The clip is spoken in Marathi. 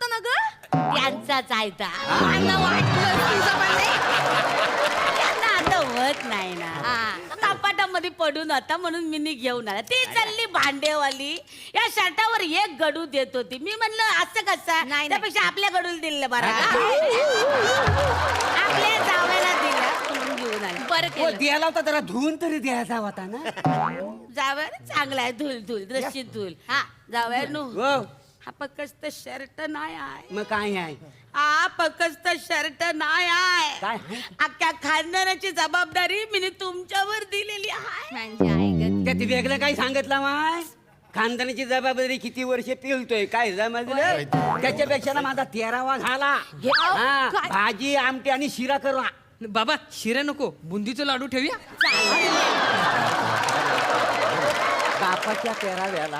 होता ना ग? त्यांचाच आहे ता. मला वाटलं तुझं. त्यांना आता होत नाही ना. कपाटामध्ये पडून होता म्हणून मी नी घेऊन आला. ती चालली भांडेवाली. या शर्टावर एक गडू देत होती. मी म्हणलं असं कसं? नाही. त्यापेक्षा आपल्या गडूला दिलं बरं. आपल्या जावयाला दिलं. म्हणून घेऊन आले. बरं हो केलं. द्यायला होता जरा धुवून तरी द्यायचा होता ना. जावया चांगला आहे. धुल धुल रशी धुल. हा जावया नु हो. हा फक्त शर्ट नाही आहे. मग काय आहे? हा फक्त शर्ट नाही आहे. काय आहे? अख्ख्या खानदानाची जबाबदारी मी तुमच्यावर दिलेली आहे. म्हणजे आई ग. त्यात वेगळं काय सांगितलं माय? खानदानाची जबाबदारी किती वर्ष पिलतोय? काय समजलं? त्याच्यापेक्षा ना माझा तेरावा झाला. हा काय? भाजी आमटी आणि शिरा करू. बाबा शिरा नको. बुंदीचं लाडू ठेवूया. बापाच्या तेराव्याला